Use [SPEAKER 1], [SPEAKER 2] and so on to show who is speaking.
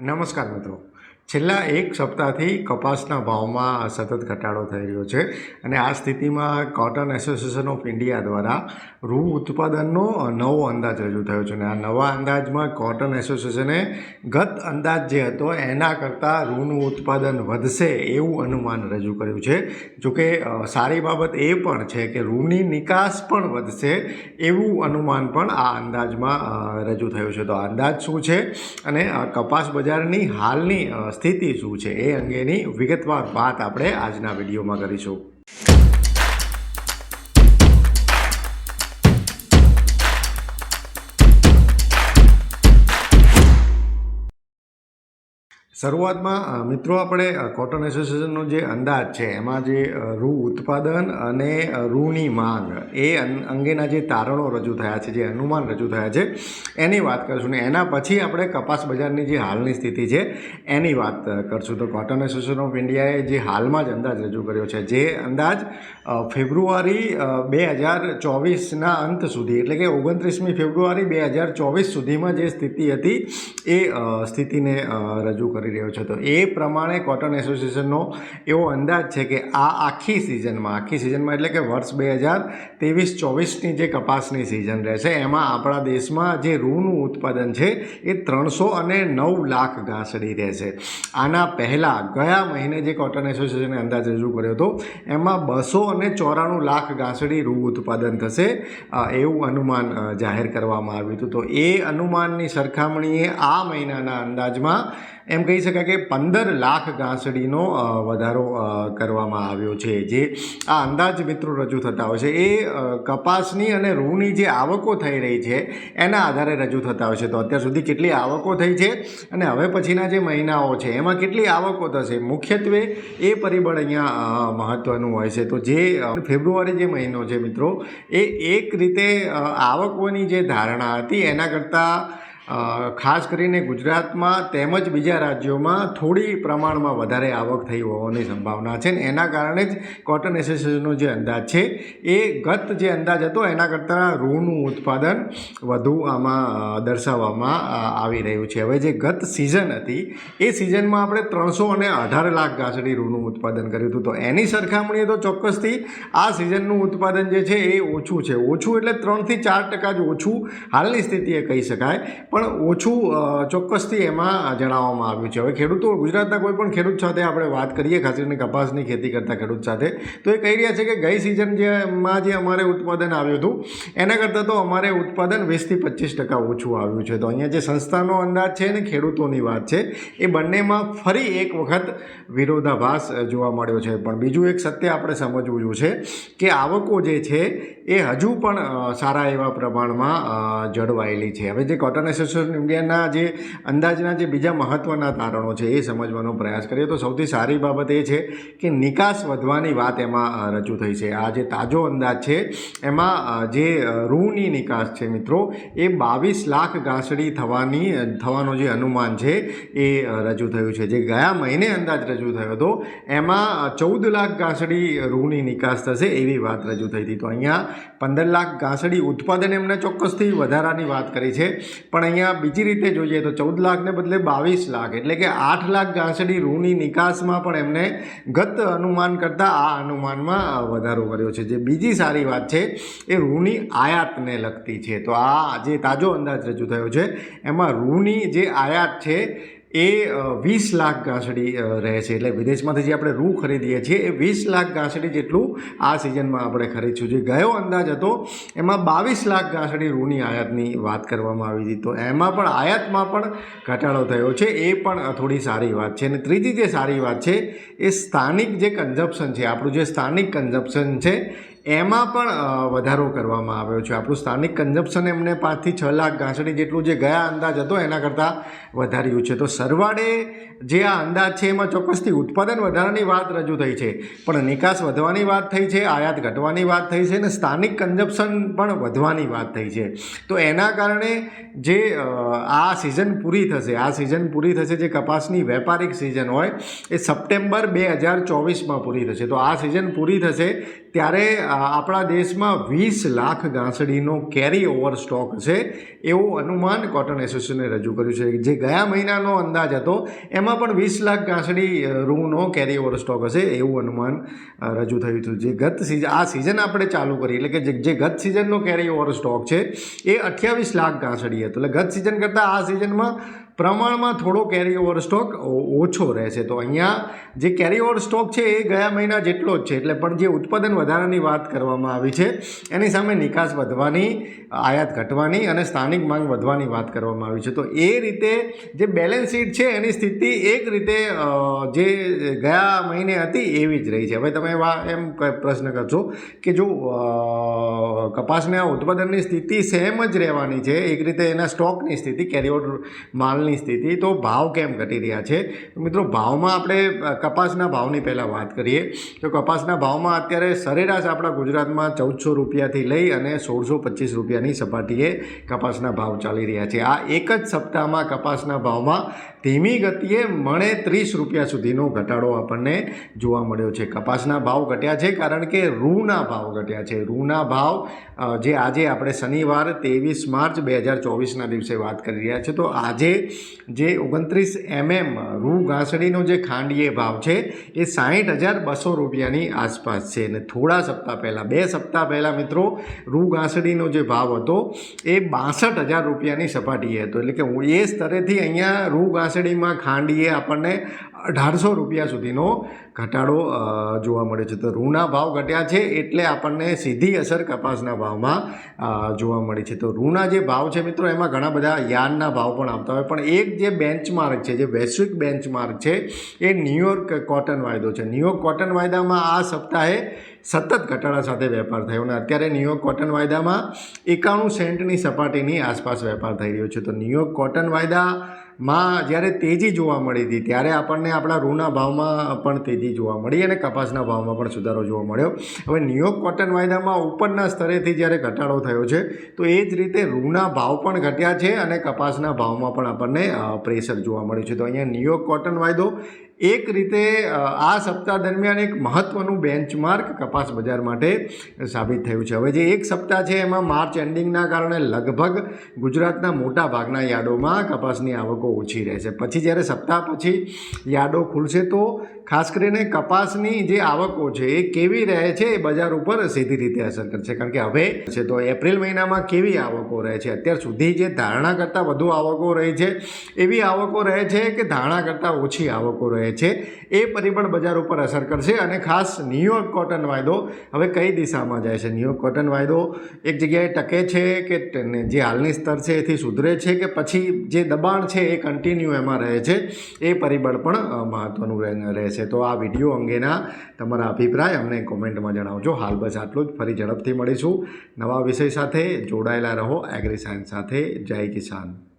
[SPEAKER 1] નમસ્કાર મિત્રો. છેલ્લા એક સપ્તાહથી કપાસના ભાવમાં સતત ઘટાડો થઈ રહ્યો છે અને આ સ્થિતિમાં કોટન એસોસિએશન ઓફ ઇન્ડિયા દ્વારા રૂ ઉત્પાદનનો નવો અંદાજ રજૂ થયો છે અને આ નવા અંદાજમાં કોટન એસોસિએશને ગત અંદાજ જે હતો એના કરતાં રૂનું ઉત્પાદન વધશે એવું અનુમાન રજૂ કર્યું છે. જોકે સારી બાબત એ પણ છે કે રૂની નિકાસ પણ વધશે એવું અનુમાન પણ આ અંદાજમાં રજૂ થયું છે તો અંદાજ શું છે અને કપાસ બજારની હાલની સ્થિતિ શું છે એ અંગેની વિગતવાર વાત આપણે આજના વિડીયોમાં કરીશું. શરૂઆતમાં મિત્રો, આપણે કોટન એસોસિએશનનો જે અંદાજ છે, એમાં જે રૂ ઉત્પાદન અને રૂની માંગ એ અંગેના જે તારણો રજૂ થયા છે, જે અનુમાન રજૂ થયા છે, એની વાત કરીશું. ને એના પછી આપણે કપાસ બજારની જે હાલની સ્થિતિ છે, એની વાત કરીશું. તો કોટન એસોસિએશન ઓફ ઇન્ડિયાએ જે હાલમાં જ અંદાજ રજૂ કર્યો છે, જે અંદાજ ફેબ્રુઆરી બે હજાર ચોવીસના અંત સુધી, એટલે કે ઓગણત્રીસમી ફેબ્રુઆરી બે હજાર ચોવીસ સુધીમાં જે સ્થિતિ હતી, એ સ્થિતિને રજૂ કરી રહ્યો છો. તો એ પ્રમાણે કોટન એસોસિએશનનો એવો અંદાજ છે કે આ આખી સિઝનમાં આખી સિઝનમાં એટલે કે વર્ષ બે હજાર ત્રેવીસ ચોવીસની જે કપાસની સિઝન રહેશે, એમાં આપણા દેશમાં જે રૂનું ઉત્પાદન છે એ ત્રણસો અને નવ લાખ ઘાસડી રહેશે. આના પહેલાં ગયા મહિને જે કોટન એસોસિએશને અંદાજ રજૂ કર્યો હતો, એમાં બસો અને ચોરાણું લાખ ઘાસડી રૂ ઉત્પાદન થશે એવું અનુમાન જાહેર કરવામાં આવ્યું હતું. તો એ અનુમાનની સરખામણીએ આ મહિનાના અંદાજમાં એમ કહી શકાય કે પંદર લાખ ઘાસડીનો વધારો કરવામાં આવ્યો છે. જે આ અંદાજ મિત્રો રજૂ થતા હોય છે. એ કપાસની અને રૂની જે આવકો થઈ રહી છે, એના આધારે રજૂ થતા હોય છે. તો અત્યાર સુધી કેટલી આવકો થઈ છે અને હવે પછીના જે મહિનાઓ છે, એમાં કેટલી આવકો થશે? મુખ્યત્વે એ પરિબળ અહીંયા મહત્ત્વનું હોય છે. તો જે ફેબ્રુઆરી જે મહિનો છે મિત્રો, એ એક રીતે આવકોની જે ધારણા હતી, એના કરતાં ખાસ કરીને ગુજરાતમાં તેમજ બીજા રાજ્યોમાં થોડી પ્રમાણમાં વધારે આવક થઈ હોવાની સંભાવના છે ને એના કારણે જ કોટન એસોસિએશનનો જે અંદાજ છે એ ગત જે અંદાજ હતો એના કરતાં રૂનું ઉત્પાદન વધુ આમાં દર્શાવવામાં આવી રહ્યું છે. હવે જે ગત સિઝન હતી, એ સિઝનમાં આપણે ત્રણસો અને અઢાર લાખ ગાંસડી રૂનું ઉત્પાદન કર્યું હતું. તો એની સરખામણીએ તો ચોક્કસથી આ સિઝનનું ઉત્પાદન જે છે એ ઓછું છે. ઓછું એટલે ત્રણથી ચાર ટકા જ ઓછું હાલની સ્થિતિએ કહી શકાય. પણ ઓછું ચોક્કસથી એમાં જણાવવામાં આવ્યું છે. હવે ખેડૂતો, ગુજરાતના કોઈ પણ ખેડૂત સાથે આપણે વાત કરીએ, ખાસ કરીને કપાસની ખેતી કરતા ખેડૂત સાથે, તો એ કહી રહ્યા છે કે ગઈ સિઝન જેમાં જે અમારે ઉત્પાદન આવ્યું હતું, એના કરતાં તો અમારે ઉત્પાદન વીસથી પચીસ ટકા ઓછું આવ્યું છે. તો અહીંયા જે સંસ્થાનો અંદાજ છે ને ખેડૂતોની વાત છે, એ બંનેમાં ફરી એક વખત વિરોધાભાસ જોવા મળ્યો છે. પણ બીજું એક સત્ય આપણે સમજવું છે કે આવકો જે છે, એ હજુ પણ સારા એવા પ્રમાણમાં જળવાયેલી છે. હવે જે કોટન એસોસિએશન ઇન્ડિયાના જે અંદાજના જે બીજા મહત્ત્વના તારણો છે એ સમજવાનો પ્રયાસ કરીએ, તો સૌથી સારી બાબત એ છે કે નિકાસ વધવાની વાત એમાં રજૂ થઈ છે. આ જે તાજો અંદાજ છે, એમાં જે રૂની નિકાસ છે મિત્રો, એ બાવીસ લાખ ઘાસડી થવાની થવાનો જે અનુમાન છે એ રજૂ થયું છે. જે ગયા મહિને અંદાજ રજૂ થયો હતો, એમાં ચૌદ લાખ ઘાસડી રૂની નિકાસ થશે એવી વાત રજૂ થઈ હતી. તો અહીંયા પંદર લાખ ઘાસડી ઉત્પાદન એમને ચોક્કસથી વધારાની વાત કરી છે. પણ અહીંયા બીજી રીતે જોઈએ તો ચૌદ લાખને બદલે બાવીસ લાખ, એટલે કે આઠ લાખ ઘાસડી રૂની નિકાસમાં પણ એમને ગત અનુમાન કરતાં આ અનુમાનમાં વધારો કર્યો છે. જે બીજી સારી વાત છે, એ રૂની આયાતને લગતી છે. તો આ જે તાજો અંદાજ રજૂ થયો છે. એમાં રૂની જે આયાત છે એ વીસ લાખ ગાંસડી રહે છે. એટલે વિદેશમાંથી જે આપણે રૂ ખરીદીએ છીએ, એ વીસ લાખ ગાંસડી જેટલું આ સિઝનમાં આપણે ખરીદશું. જે ગયો અંદાજ હતો, એમાં બાવીસ લાખ ગાંસડી રૂની આયાતની વાત કરવામાં આવી હતી. તો એમાં પણ આયાતમાં પણ ઘટાડો થયો છે. એ પણ થોડી સારી વાત છે. અને ત્રીજી જે સારી વાત છે, એ સ્થાનિક જે કન્ઝપ્શન છે, આપણું જે સ્થાનિક કન્ઝપ્શન છે એમાં પણ વધારો કરવામાં આવ્યો છે. આપણું સ્થાનિક કન્ઝપ્શન એમને પાંચથી છ લાખ ગાંસડી જેટલું જે ગયા અંદાજ હતો, એના કરતાં વધાર્યું છે. તો સરવાળે જે આ અંદાજ છે, એમાં ચોક્કસથી ઉત્પાદન વધારાની વાત રજૂ થઈ છે. પણ નિકાસ વધવાની વાત થઈ છે, આયાત ઘટવાની વાત થઈ છે, અને સ્થાનિક કન્ઝપ્શન પણ વધવાની વાત થઈ છે. તો એના કારણે જે આ સિઝન પૂરી થશે, આ સિઝન પૂરી થશે, જે કપાસની વેપારિક સિઝન હોય, એ સપ્ટેમ્બર બે હજાર ચોવીસમાં પૂરી થશે. તો આ સિઝન પૂરી થશે, ત્યારે આપણા દેશમાં વીસ લાખ ઘાસડીનો કેરી ઓવર સ્ટોક છે એવું અનુમાન કોટન એસોસિએશને રજૂ કર્યું છે. જે ગયા મહિનાનો અંદાજ હતો એમાં પણ વીસ લાખ ઘાસડી અ, રૂનો કેરી ઓવર સ્ટોક હશે એવું અનુમાન રજૂ થયું હતું. જે ગત સિઝન આ સિઝન આપણે ચાલુ કરી એટલે કે જે ગત સિઝનનો કેરી ઓવર સ્ટોક છે એ અઠ્યાવીસ લાખ ઘાસડી હતો. એટલે ગત સિઝન કરતાં આ સિઝનમાં પ્રમાણમાં થોડો કેરી ઓવર સ્ટોક ઓછો રહેશે. તો અહીંયા જે કેરી ઓવર સ્ટોક છે એ ગયા મહિના જેટલો જ છે. એટલે પણ જે ઉત્પાદન વધારાની વાત કરવામાં આવી છે, એની સામે નિકાસ વધવાની, આયાત ઘટવાની અને સ્થાનિક માંગ વધવાની વાત કરવામાં આવી છે. તો એ રીતે જે બેલેન્સ શીટ છે, એની સ્થિતિ એક રીતે જે ગયા મહિને હતી એવી જ રહી છે. હવે તમે વા એમ પ્રશ્ન કરશો કે જો કપાસના ઉત્પાદનની સ્થિતિ સેમ જ રહેવાની છે, એક રીતે એના સ્ટોકની સ્થિતિ કેરીઓર માલની સ્થિતિ તો ભાવ કેમ ઘટી રહ્યા છે? મિત્રો, ભાવમાં આપણે કપાસના ભાવની પહેલાં વાત કરીએ. તો કપાસના ભાવમાં અત્યારે સરેરાશ આપણા ગુજરાતમાં ચૌદસો રૂપિયાથી લઈ અને સોળસો પચીસ રૂપિયાની સપાટીએ કપાસના ભાવ ચાલી રહ્યા છે. આ એક જ સપ્તાહમાં કપાસના ભાવમાં ધીમી ગતિએ મણે ત્રીસ રૂપિયા સુધીનો ઘટાડો આપણને જોવા મળ્યો છે. કપાસના ભાવ ઘટ્યા છે કારણ કે રૂના ભાવ ઘટ્યા છે. રૂના ભાવ જે આજે આપણે શનિવાર, ત્રેવીસ માર્ચ બે હજાર ચોવીસના દિવસે વાત કરી રહ્યા છે. તો આજે જે ઓગણત્રીસ એમએમ રૂ ઘાસડીનો જે ખાંડીએ ભાવ છે, એ સાહીઠ હજાર બસો રૂપિયાની આસપાસ છે. અને થોડા સપ્તાહ પહેલાં, બે સપ્તાહ પહેલાં મિત્રો, રૂ ઘાસડીનો જે ભાવ હતો, એ બાસઠ હજાર રૂપિયાની સપાટીએ હતો. એટલે કે એ સ્તરેથી અહીંયા રૂ ઘાસડીમાં ખાંડીએ આપણને અઢારસો રૂપિયા સુધીનો ઘટાડો જોવા મળે છે. તો રૂના ભાવ ઘટ્યા છે એટલે આપણને સીધી અસર કપાસના ભાવમાં જોવા મળી છે. તો રૂના જે ભાવ છે મિત્રો, એમાં ઘણા બધા યાનના ભાવ પણ આવતા હોય. પણ એક જે બેન્ચમાર્ક છે, જે વૈશ્વિક બેન્ચમાર્ક છે, એ ન્યુયોર્ક કોટન વાયદો છે. ન્યુયોર્ક કોટન વાયદામાં આ સપ્તાહે સતત ઘટાડા સાથે વેપાર થયો અને અત્યારે ન્યુયોર્ક કોટન વાયદામાં એકાણું સેન્ટની સપાટીની આસપાસ વેપાર થઈ રહ્યો છે. તો ન્યુયોર્ક કોટન વાયદામાં જ્યારે તેજી જોવા મળી હતી, ત્યારે આપણને આપણા રૂના ભાવમાં પણ તેજી જોવા મળી અને કપાસના ભાવમાં પણ સુધારો જોવા મળ્યો. હવે ન્યુયોર્ક કોટન વાયદામાં ઉપરના સ્તરેથી જ્યારે ઘટાડો થયો છે, તો એ જ રીતે રૂના ભાવ પણ ઘટ્યા છે અને કપાસના ભાવમાં પણ આપણને પ્રેશર જોવા મળ્યું છે. તો અહીંયા ન્યુયોર્ક કોટન વાયદો એક રીતે આ સપ્તાહ દરમિયાન એક મહત્ત્વનું બેન્ચમાર્ક કપાસ બજાર માટે સાબિત થયું છે. હવે જે એક સપ્તાહ છે, એમાં માર્ચ એન્ડિંગના કારણે લગભગ ગુજરાતના મોટા ભાગના યાર્ડોમાં કપાસની આવકો ઓછી રહેશે પછી જ્યારે સપ્તાહ પછી યાર્ડો ખુલશે, તો ખાસ કરીને કપાસની જે આવકો છે, એ કેવી રહે છે, એ બજાર ઉપર સીધી રીતે અસર કરશે. કારણ કે હવે છે, તો એપ્રિલ મહિનામાં કેવી આવકો રહે છે? અત્યાર સુધી જે ધારણા કરતાં વધુ આવકો રહી છે, એવી આવકો રહે છે કે ધારણા કરતાં ઓછી આવકો રહે છે. એ પરિબળ બજાર ઉપર અસર કરશે અને ખાસ ન્યુયોર્ક કોટન વાયદો હવે કઈ દિશામાં જાય છે? ન્યુયોર્ક કોટન વાયદો એક જગ્યાએ ટકે છે કે જે હાલની સ્તર છે એથી સુધરે છે કે પછી જે દબાણ છે એ કન્ટિન્યુ એમાં રહે છે? એ પરિબળ પણ મહત્ત્વનું રહેશે. તો આ વીડિયો અંગેના તમારા અભિપ્રાય અમને કોમેન્ટમાં જણાવજો. હાલ બસ આટલું જ. ફરી ઝડપથી મળીશું. નવા વિષય સાથે જોડાયેલા રહો. એગ્રી સાયન્સ સાથે. જય કિસાન.